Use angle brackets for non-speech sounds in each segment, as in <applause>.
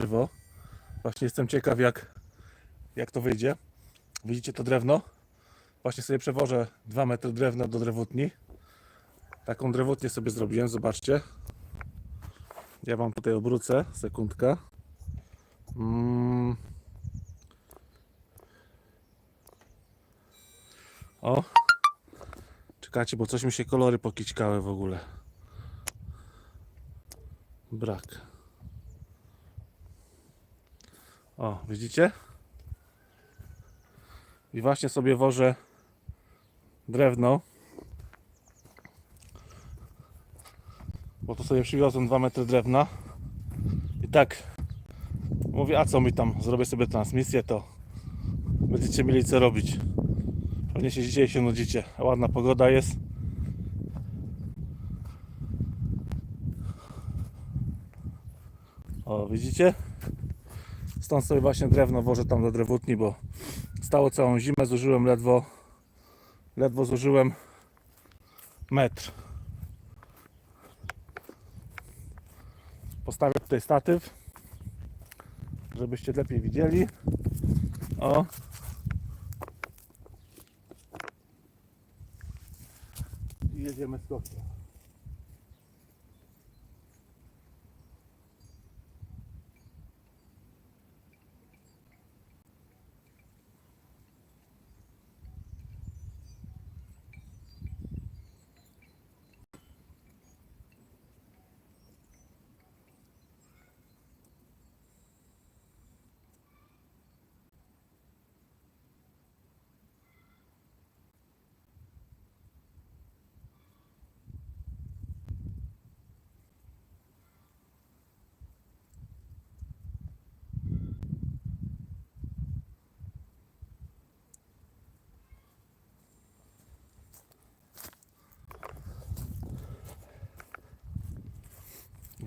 żywo. Właśnie jestem ciekaw jak, jak to wyjdzie. Widzicie to drewno? Właśnie sobie przewożę 2 metry drewna do drewutni. Taką drewutnię sobie zrobiłem, zobaczcie. Ja wam tutaj obrócę, sekundka. Mm. O. Czekajcie, bo coś mi się kolory pokićkały w ogóle. Brak. O, widzicie? I właśnie sobie wożę drewno. Bo tu sobie przywiozłem 2 metry drewna. I tak mówię, a co mi tam, zrobię sobie transmisję, to będziecie mieli co robić. Pewnie się dzisiaj się nudzicie. Ładna pogoda jest. O, widzicie? Stąd sobie właśnie drewno wożę tam do drewutni, bo stało całą zimę, zużyłem ledwo ledwo zużyłem metr. Postawię tutaj statyw, żebyście lepiej widzieli. O. Jedziemy z koksem.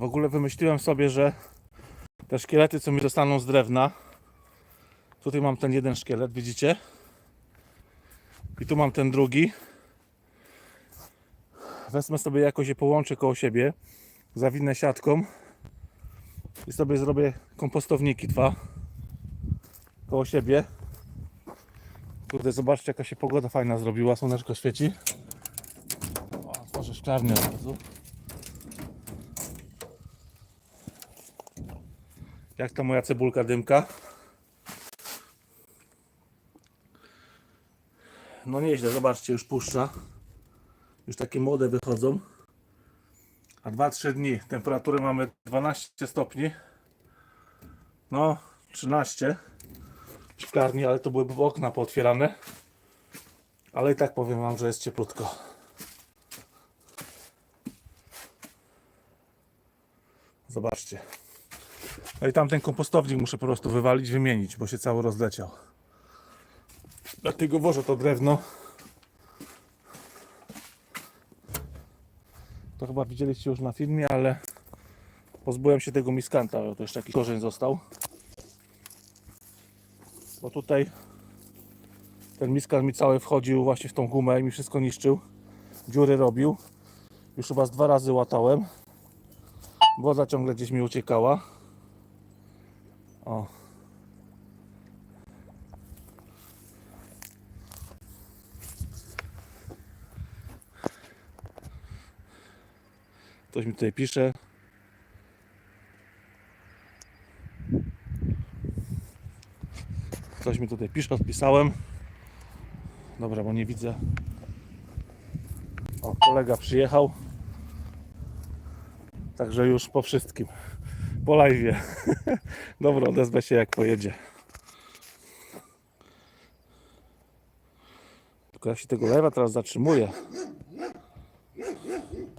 W ogóle wymyśliłem sobie, że te szkielety, co mi zostaną z drewna, tutaj mam ten jeden szkielet, widzicie? I tu mam ten drugi. Wezmę sobie jakoś je połączę koło siebie, zawinę siatką i sobie zrobię kompostowniki dwa koło siebie. Kurde, zobaczcie jaka się pogoda fajna zrobiła, słoneczko świeci. O, otworzę szklarnię od razu. Jak ta moja cebulka dymka? No nieźle, zobaczcie, już puszcza. Już takie młode wychodzą. A 2-3 dni temperatury mamy 12 stopni. No, 13 w szklarni, ale to byłyby okna pootwierane. Ale i tak powiem Wam, że jest cieplutko. Zobaczcie. No i tamten kompostownik muszę po prostu wywalić, wymienić, bo się cały rozleciał. Dlatego wożę to drewno. To chyba widzieliście już na filmie, ale pozbyłem się tego miskanta, bo to jeszcze jakiś korzeń został. Bo tutaj ten miskant mi cały wchodził właśnie w tą gumę i mi wszystko niszczył. Dziury robił. Już chyba z dwa razy łatałem. Woda ciągle gdzieś mi uciekała. O. Ktoś mi tutaj pisze. Ktoś mi tutaj pisze, odpisałem. Dobra, bo nie widzę. O, kolega przyjechał. Także już po wszystkim. Po live'ie. <laughs> Dobra, odezwę się jak pojedzie. Tylko ja się tego live'a teraz zatrzymuję.